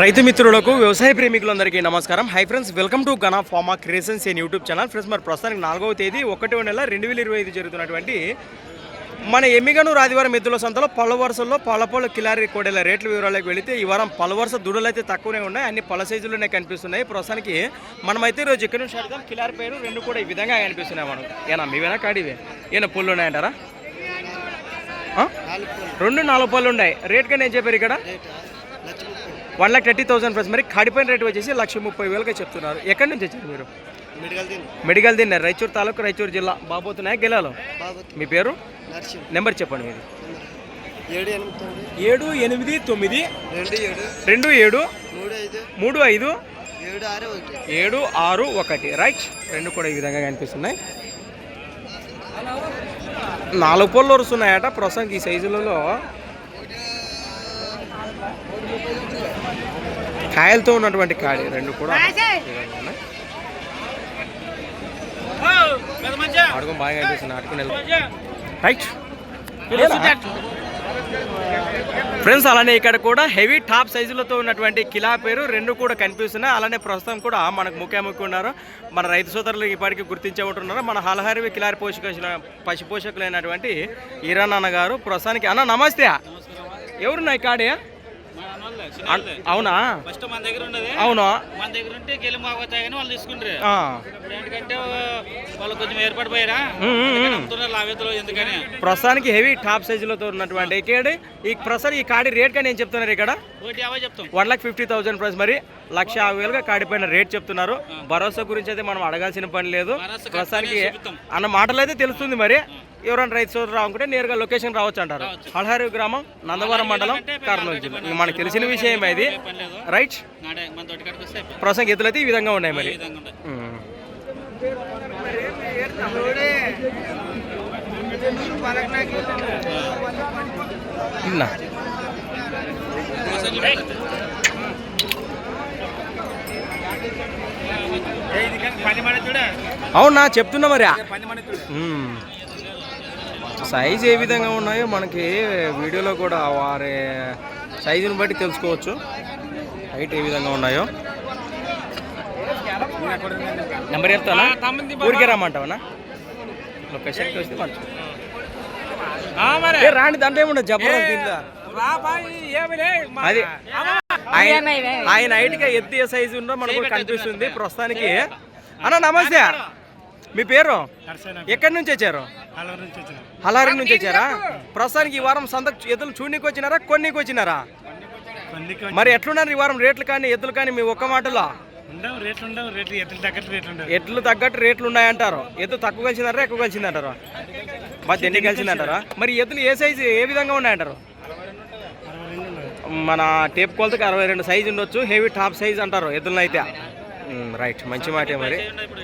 రైతు మిత్రులకు వ్యవసాయ ప్రేమికులందరికీ నమస్కారం. Hi friends welcome to Gana farmer creations in YouTube channel friends మరి ప్రస్తుతానికి నాలుగవ తేదీ ఒకటి నెల రెండు వేల ఇరవై ఐదు జరుగుతున్నటువంటి మన ఎమ్మిగనూరు ఆదివారం ఎద్దుల సంతలో పళ్ళ వరుసల్లో పళ్ళపళ్ళు కిలారి కోడెల రేట్ల వివరాలకు వెళితే ఈ వారం పళ్ళ వరుస దుడలు అయితే తక్కువనే ఉన్నాయి. అన్ని పళ్ళ సైజులోనే కనిపిస్తున్నాయి. ప్రస్తుతానికి మనమైతే ఈరోజు ఇక్కడ నుంచి అడుగుతాం కిలారి పేరు రెండు కూడా ఈ విధంగా కనిపిస్తున్నాయి మనం ఏనా మీవేనా కాడివే ఏనా పుల్లు ఉన్నాయంటారా? రెండు నాలుగు పళ్ళు ఉన్నాయి. రేట్ కానీ ఏం చెప్పారు ఇక్కడ? One lakh thirty thousand plus మరి కాడిపోయిన రేట్ వచ్చేసి లక్ష ముప్పై వేలుగా చెప్తున్నారు. ఎక్కడి నుంచి వచ్చారు మీరు? మెడికల్ తిన్నారు రాయచూరు తాలూకు రాయచూరు జిల్లా. బాబోతున్నాయి గెలాలో మీ పేరు? నెంబర్ చెప్పండి మీది ఏడు ఎనిమిది తొమ్మిది. రెండు ఏడు. మూడు ఐదు. మూడు ఐదు. ఏడు ఆరు ఒకటి. ఏడు ఆరు ఒకటి. రైట్. రెండు కూడా ఈ విధంగా కనిపిస్తున్నాయి. నాలుగు పళ్ళు వరుస్తున్నాయట ప్రస్తుతానికి ఈ సైజులలో కాయలతో ఉన్నటువంటి కాడి రెండు కూడా. అడుగు బాగా కనిపిస్తుంది అడుగు రైట్. ఫ్రెండ్స్ అలానే ఇక్కడ కూడా హెవీ టాప్ సైజులతో ఉన్నటువంటి కిలా పేరు రెండు కూడా కనిపిస్తున్నాయి. అలానే ప్రస్తుతం కూడా మనకు ముఖ్యముఖి ఉన్నారు. మన రైతు సోదరులు ఇప్పటికీ గుర్తించే ఉంటున్నారు మన హలహరివి కిలారి పోషక పశు పోషకులైనటువంటి ఈరాన్ అన్న గారు ప్రస్తుతానికి అన్న నమస్తే. ఎవరున్నాయి కాడే అవునా? ఫస్ట్ మన దగ్గర ఉండదు. అవును? మన దగ్గర ఉంటే గెలి కానీ వాళ్ళు తీసుకుంటారు. ఏంటంటే వాళ్ళు కొంచెం. అమ్ముతున్నారు లావేతలో ఎందుకని. ప్రస్తుతానికి హెవీ టాప్ సైజులతో ఉన్నటువంటి ఇక్కడ ఈ ప్రస్తుతం ఈ కాడి రేట్ కానీ ఏం చెప్తున్నారు ఇక్కడ? One lakh fifty thousand price. మరి లక్ష యాభై వేలుగా కాడిపోయిన రేట్ చెప్తున్నారు. భరోసా గురించి అయితే మనం అడగాల్సిన పని లేదు. ప్రస్తుతానికి. అన్న మాటలు అయితే తెలుస్తుంది మరి. ఎవరైనా రైతు సోదరు రావుకుంటే నేరుగా లొకేషన్ రావచ్చు అంటారు. హల్హారి గ్రామం నందవరం మండలం కర్నూలు జిల్లా. మనకు తెలిసిన విషయం ఇది. రైట్. ప్రస్తుతం ఎత్తులు అయితే ఈ విధంగా ఉన్నాయి మరి. అవునా చెప్తున్నా మరి. సైజ్ ఏ విధంగా ఉన్నాయో మనకి వీడియోలో కూడా వారి సైజుని బట్టి తెలుసుకోవచ్చు. హైట్ ఏ విధంగా ఉన్నాయో. నెంబర్ చెప్తానా? ఊరికే రమ్మంటావనా? లొకేషన్కి వస్తే మంచి ఏ రాండి దాంట్లో ఏముండదు జబర్దస్త్ దీంట్లో. అది ఆయన ఆయన హైట్గా ఎత్తి ఏ సైజు ఉందో మనకు కనిపిస్తుంది ప్రస్తుతానికి. అన్న నమస్తే. మీ పేరు? ఎక్కడి నుంచి వచ్చారు? హలారి నుంచి వచ్చారా? ప్రస్తుతానికి ఈ వారం సంత ఎద్దులు చూడనీకి వచ్చినారా కొన్నికి వచ్చినారా? మరి ఎట్లున్నారు ఈ వారం రేట్లు కానీ ఎద్దులు కానీ మీ ఒక్క మాటలో? ఎట్లు తగ్గట్టు రేట్లు ఉన్నాయంటారు. ఎద్దు తక్కువ కలిసిందంటారా ఎక్కువ కలిసిందంటారా? మధ్య ఎన్ని కలిసిందంటారా? మరి ఎద్దులు ఏ సైజు ఏ విధంగా ఉన్నాయంటారు? మన టేప్ కొలతకి అరవై రెండు సైజు ఉండొచ్చు హెవీ టాప్ సైజ్ అంటారు ఎద్దులను అయితే. రైట్ మంచి మాటే మరి.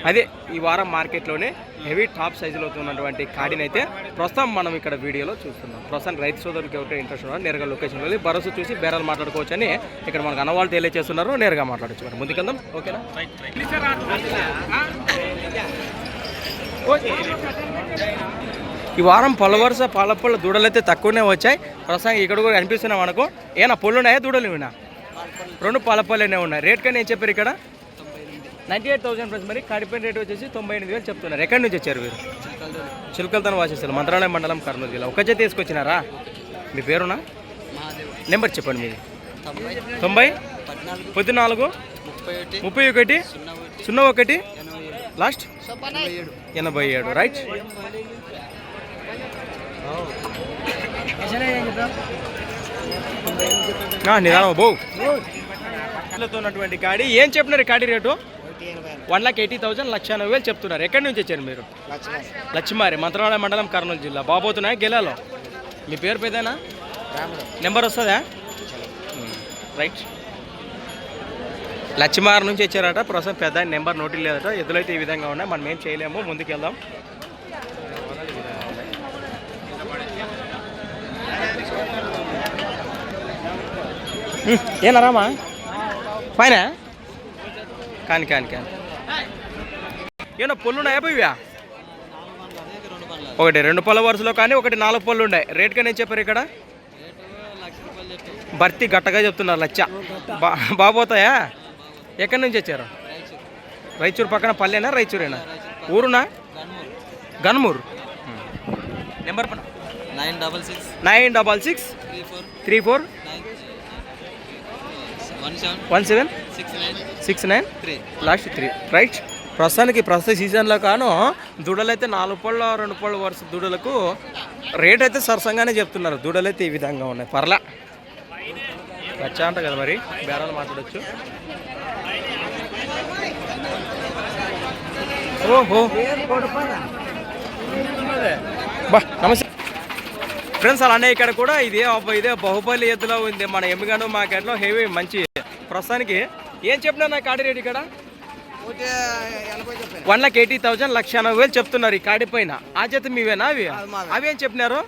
అదే ఈ వారం మార్కెట్లోనే హెవీ టాప్ సైజులో ఉన్నటువంటి కాడిని అయితే ప్రస్తుతం మనం ఇక్కడ వీడియోలో చూస్తున్నాం. ప్రస్తుతం రైతు సోదరులకి ఎవరైతే ఇంట్రెస్ట్ ఉన్నారు నేరుగా లొకేషన్ వెళ్ళి భరోసా చూసి బేరాలు మాట్లాడుకోవచ్చు అని ఇక్కడ మనకు అన్నవాళ్ళు తెలియజేస్తున్నారు నేరుగా మాట్లాడచ్చు మరి ముందుకెళ్దాం ఓకేనా? ఈ వారం పళ్ళ వరుస పళ్ళ దూడలు అయితే తక్కువనే వచ్చాయి. ప్రస్తుతం ఇక్కడ కూడా కనిపిస్తున్నాయి మనకు. ఏనా పళ్ళు ఉన్నాయా దూడలు ఇవినా రెండు పళ్ళ పళ్ళనే ఉన్నాయి. రేట్ కానీ ఏం చెప్పారు ఇక్కడ? నైంటీ ఎయిట్ థౌసండ్ ప్లస్ మరి కడిపోయిన రేట్ వచ్చేసి తొంభై ఎనిమిది వేలు చెప్తున్నారు. ఎక్కడి నుంచి వచ్చారు మీరు చిలుకలతో వాసేస్తారు మంత్రాలయం మండలం కర్నూలు జిల్లా. ఒక చేతి తీసుకొచ్చినారా? మీ పేరునా? నెంబర్ చెప్పండి మీది. తొంభై పద్నాలుగు ముప్పై ఒకటి సున్నా ఒకటి లాస్ట్ ఎనభై ఏడు. రైట్. నిదానం బో. ఉన్నటువంటి కాడి ఏం చెప్పినారు కాడి rate? One lakh eighty thousand లక్ష ఎనభై వేలు చెప్తున్నారు. ఎక్కడి నుంచి వచ్చారు మీరు? లక్ష్మారి మంత్రాలయ మండలం కర్నూలు జిల్లా. బాబోతున్నాయి? గెలాలో? మీ పేరు పెద్దనా నెంబర్ వస్తుందా? రైట్. లక్ష్మార్ నుంచి వచ్చారట. ప్రస్తుతం పెద్ద నెంబర్ నోటి లేదట. ఎదులైతే ఈ విధంగా ఉన్నాయి. మనం ఏం చేయలేము. ముందుకెళ్దాం. ఏనారామా పైన కాని కాని కాని. ఏమన్నా ఉన్నాయా పోయివా ఒకటి రెండు పళ్ళ వరుసలో కానీ ఒకటి నాలుగు పళ్ళు ఉన్నాయి. రేట్ కానీ ఏం చెప్పారు ఇక్కడ? భర్తీ గట్టగా చెప్తున్నారు లచ్చ. బా బాబోతాయా ఎక్కడి నుంచి వచ్చారు? రైచూరు పక్కన పల్లెనా రైచూరేనా ఊరునా? Ganmur. Number nine double six. Nine double six. Three four. One seven. One seven. Six nine. Six nine. Three. Last three. Right. ప్రస్తుతానికి ప్రస్తుత సీజన్లో కాను దూడలు అయితే నాలుగు పళ్ళ రెండు పళ్ళ వరుస దూడలకు రేట్ అయితే సరసంగానే చెప్తున్నారు. దూడలు అయితే ఈ విధంగా ఉన్నాయి. పర్లా. వచ్చా అంట కదా మరి. బేరాలు మాట్లాడచ్చు. ఓహో. బా నమస్తే. ఫ్రెండ్స్ అలానే ఇక్కడ కూడా ఇదే అబ్బా, ఇదే బాహుబలి ఎద్దులో ఉంది. మన ఎమ్మిగాను మార్కెట్లో హెవీ మంచి. ప్రస్తుతానికి ఏం చెప్పినా నాకు కాడి రేట్ ఇక్కడ? వన్ లాక్ ఎయిటీ థౌసండ్ లక్ష ఎనభై వేలు చెప్తున్నారు ఈ కాడి పైన. ఆ చేత మీవేనా అవి. అవి ఏం చెప్పినారు?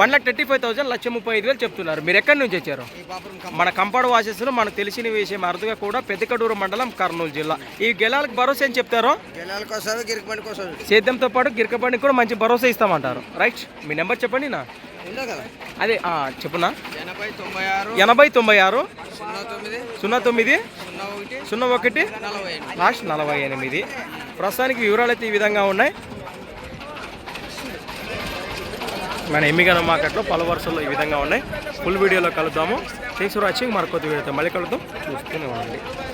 One lakh thirty five thousand లక్ష ముప్పై ఐదు వేలు చెప్తున్నారు. మీరు ఎక్కడి నుంచి వచ్చారు? మన కంపాడు వాసెస్లో మనకు తెలిసిన విషయం అరుదుగా కూడా పెద్దకడూరు మండలం కర్నూలు జిల్లా. ఈ గెలాలకు భరోసా ఏం చెప్తారో? సేద్యంతో పాటు గిరకబండికి కూడా మంచి భరోసా ఇస్తామంటారు. రైట్? మీ నెంబర్ చెప్పండి నా. అదే చెప్పునా ఎనభై తొంభై ఆరు ఎనభై తొంభై ఆరు సున్నా తొమ్మిది సున్నా ఒకటి. లాస్ట్ నలభై ఎనిమిది. ప్రస్తుతానికి వివరాలు అయితే ఈ విధంగా ఉన్నాయి. మన ఎమ్మిగన మార్కెట్లో పలు వరుసల్లో ఈ విధంగా ఉన్నాయి. ఫుల్ వీడియోలో కలుద్దాము. Thanks for watching. మరొక వీడియోతో మళ్ళీ కలుద్దాం. చూస్తూనే ఉండండి.